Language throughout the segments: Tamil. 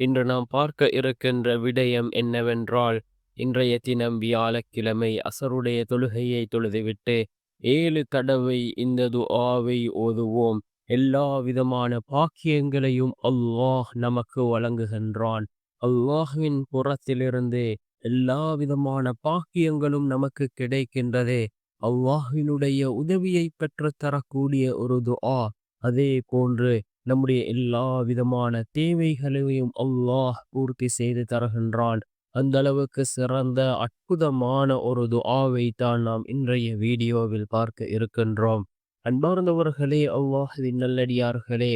இன்று நாம் பார்க்க இருக்கின்ற விடயம் என்னவென்றால் இன்றைய தினம் வியாழக்கிழமை அசருடைய தொழுகையை தொழுதுவிட்டு ஏழு தடவை இந்த துஆவை ஓதுவோம். எல்லா விதமான பாக்கியங்களையும் அல்லாஹ் நமக்கு வழங்குகின்றான். அல்லாஹுவின் புறத்திலிருந்து எல்லா விதமான பாக்கியங்களும் நமக்கு கிடைக்கின்றது. அல்லாஹினுடைய உதவியை பெற்று தரக்கூடிய ஒரு துஆ அதே போன்று நம்முடைய எல்லா விதமான தேவைகளையும் அல்லாஹ் பூர்த்தி செய்து தருகின்றான். அந்த அளவுக்கு சிறந்த அற்புதமான ஒரு துஆவை தான் நாம் இன்றைய வீடியோவில் பார்க்க இருக்கின்றோம். அன்பார்ந்தவர்களே அல்லாஹுவின் நல்லடியார்களே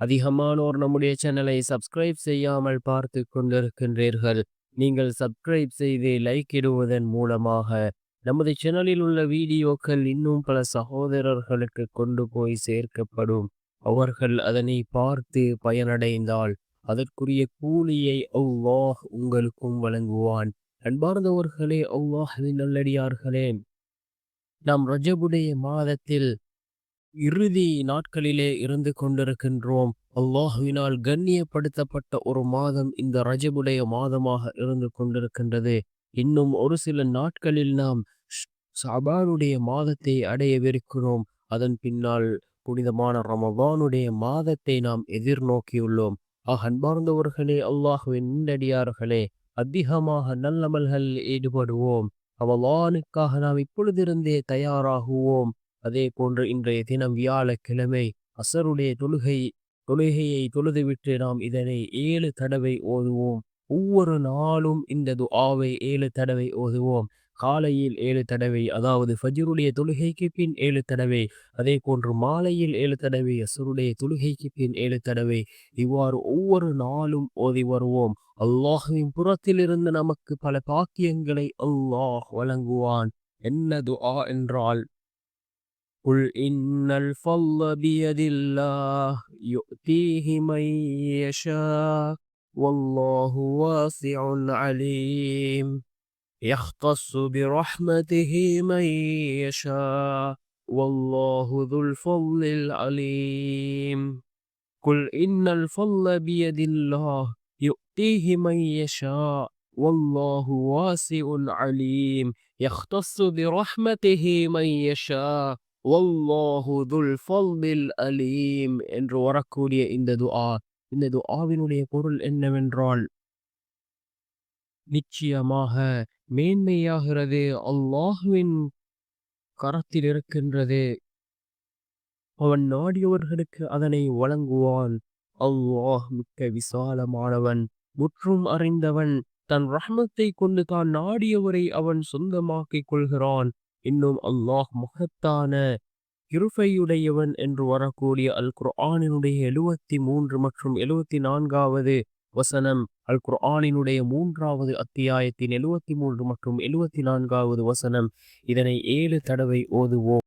அதிகமானோர் நம்முடைய சேனலை சப்ஸ்கிரைப் செய்யாமல் பார்த்து கொண்டிருக்கின்றீர்கள். நீங்கள் சப்ஸ்கிரைப் செய்து லைக் இடுவதன் மூலமாக நமது சேனலில் உள்ள வீடியோக்கள் இன்னும் பல சகோதரர்களுக்கு கொண்டு போய் சேர்க்கப்படும். அவர்கள் அதனை பார்த்து பயனடைந்தால் அதற்குரிய கூலியை அவ்வாஹ் உங்களுக்கும் வழங்குவான். அன்பார்ந்தவர்களே அல்லாஹின் நல்லடியார்களே. நாம் ரஜபுடைய மாதத்தில் இறுதி நாட்களிலே இருந்து கொண்டிருக்கின்றோம். அல்லாஹுவினால் கண்ணியப்படுத்தப்பட்ட ஒரு மாதம் இந்த ரஜபுடைய மாதமாக இருந்து கொண்டிருக்கின்றது. இன்னும் ஒரு சில நாட்களில் நாம் சபானுடைய மாதத்தை அடையவிருக்கிறோம். அதன் பின்னால் புனிதமான ரமவானுடைய மாதத்தை நாம் எதிர்நோக்கியுள்ளோம். ஆக அன்பார்ந்தவர்களே அல்லாஹுவின் நின்றடியார்களே அதிகமாக நல்லமல்கள் ஈடுபடுவோம். அவலானுக்காக நாம் இப்பொழுதிருந்தே தயாராகுவோம். அதே போன்று இன்றைய தினம் வியாழக்கிழமை அசருடைய தொழுகை தொழுகையை தொழுதுவிட்டு நாம் இதனை ஏழு தடவை ஓதுவோம். ஒவ்வொரு நாளும் இந்த துஆவை ஏழு தடவை ஓதுவோம். காலையில் ஏழு தடவை அதாவது ஃபஜ்ருடைய தொழுகைக்கு பின் ஏழு தடவை அதே போன்று மாலையில் ஏழு தடவை அசருடைய தொழுகைக்கு பின் ஏழு தடவை இவ்வாறு ஒவ்வொரு நாளும் ஓதி வருவோம் அல்லாஹுவின் புறத்திலிருந்து நமக்கு பல பாக்கியங்களை அல்லாஹ் வழங்குவான் என்ன துஆ என்றால் قل إن الفضل بيد الله يؤتيه من يشاء والله واسع عليم يختص برحمته من يشاء والله ذو الفضل العليم قل إن الفضل بيد الله يؤتيه من يشاء والله واسع عليم يختص برحمته من يشاء வல்லாஹு துல் ஃபல்லில் அலீம் என்று வரக்கூடிய இந்த துஆ இந்த துஆவினுடைய பொருள் என்னவென்றால் நிச்சயமாக மேன்மையாகிறது. அல்லாஹுவின் கரத்தில் இருக்கின்றது. அவன் நாடியவர்களுக்கு அதனை வழங்குவான். அல்லாஹ் மிக்க விசாலமானவன் முற்றும் அறிந்தவன். தன் ரஹ்மத்தை கொண்டு தான் நாடியவரை அவன் சொந்தமாக்கிக் கொள்கிறான். இன்னும் அல்லாஹ் மகத்தான இருஃபையுடையவன் என்று வரக்கூடிய அல் குர்ஆனினுடைய எழுவத்தி மூன்று மற்றும் எழுவத்தி நான்காவது வசனம். அல் குர்ஆனினுடைய மூன்றாவது அத்தியாயத்தின் எழுவத்தி மூன்று மற்றும் எழுவத்தி நான்காவது வசனம். இதனை ஏழு தடவை ஓதுவோம்.